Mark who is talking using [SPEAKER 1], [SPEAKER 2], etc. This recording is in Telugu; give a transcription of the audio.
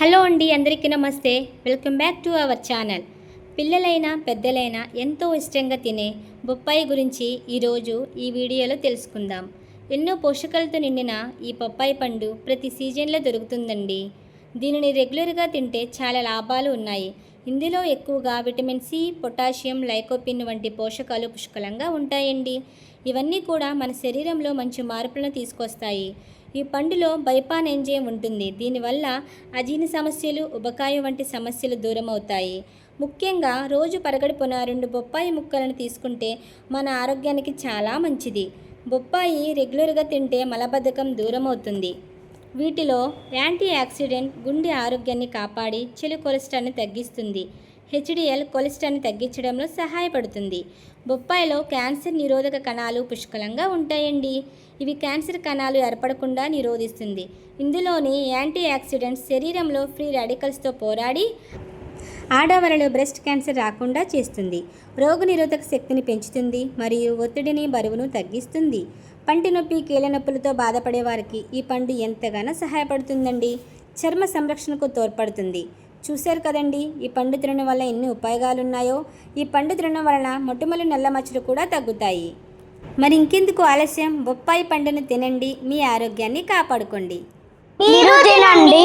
[SPEAKER 1] హలో అండి అందరికీ నమస్తే. Welcome back to our channel. పిల్లలైనా పెద్దలైనా ఎంతో ఇష్టంగా తినే బొప్పాయి గురించి ఈరోజు ఈ వీడియోలో తెలుసుకుందాం. ఎన్నో పోషకాలతో నిండిన ఈ బొప్పాయి పండు ప్రతి సీజన్లో దొరుకుతుందండి. దీనిని రెగ్యులర్గా తింటే చాలా లాభాలు ఉన్నాయి. ఇందులో ఎక్కువగా విటమిన్ సి పొటాషియం లైకోపిన్ వంటి పోషకాలు పుష్కలంగా ఉంటాయండి. ఇవన్నీ కూడా మన శరీరంలో మంచి మార్పులను తీసుకొస్తాయి. ఈ పండులో బైపాన్ ఎంజైమ్ ఉంటుంది. దీనివల్ల అజీర్ణ సమస్యలు ఉబకాయం వంటి సమస్యలు దూరం అవుతాయి ముఖ్యంగా రోజు పరగడుపున రెండు బొప్పాయి ముక్కలను తీసుకుంటే మన ఆరోగ్యానికి చాలా మంచిది. బొప్పాయి రెగ్యులర్గా తింటే మలబద్ధకం దూరం అవుతుంది వీటిలో యాంటీ ఆక్సిడెంట్ గుండె ఆరోగ్యాన్ని కాపాడి చెడు కొలెస్ట్రాల్ని తగ్గిస్తుంది. హెచ్డిఎల్ కొలెస్ట్రాల్ని తగ్గించడంలో సహాయపడుతుంది. బొప్పాయిలో క్యాన్సర్ నిరోధక కణాలు పుష్కలంగా ఉంటాయండి. ఇవి క్యాన్సర్ కణాలు ఏర్పడకుండా నిరోధిస్తుంది. ఇందులోని యాంటీ ఆక్సిడెంట్స్ శరీరంలో ఫ్రీ రాడికల్స్తో పోరాడి ఆడవారిలో బ్రెస్ట్ క్యాన్సర్ రాకుండా చేస్తుంది. రోగనిరోధక శక్తిని పెంచుతుంది మరియు ఒత్తిడిని బరువును తగ్గిస్తుంది. పంటి నొప్పి కీళ్ళ నొప్పులతో బాధపడే వారికి ఈ పండు ఎంతగానో సహాయపడుతుందండి. చర్మ సంరక్షణకు తోడ్పడుతుంది. చూశారు కదండి ఈ పండు తినడం వల్ల ఎన్ని ఉపయోగాలు ఉన్నాయో ఈ పండు తినడం వలన మొటిమలు నల్ల మచ్చలు కూడా తగ్గుతాయి. మరి ఇంకెందుకు ఆలస్యం? బొప్పాయి పండును తినండి మీ ఆరోగ్యాన్ని కాపాడుకోండి.
[SPEAKER 2] మీరు తినండి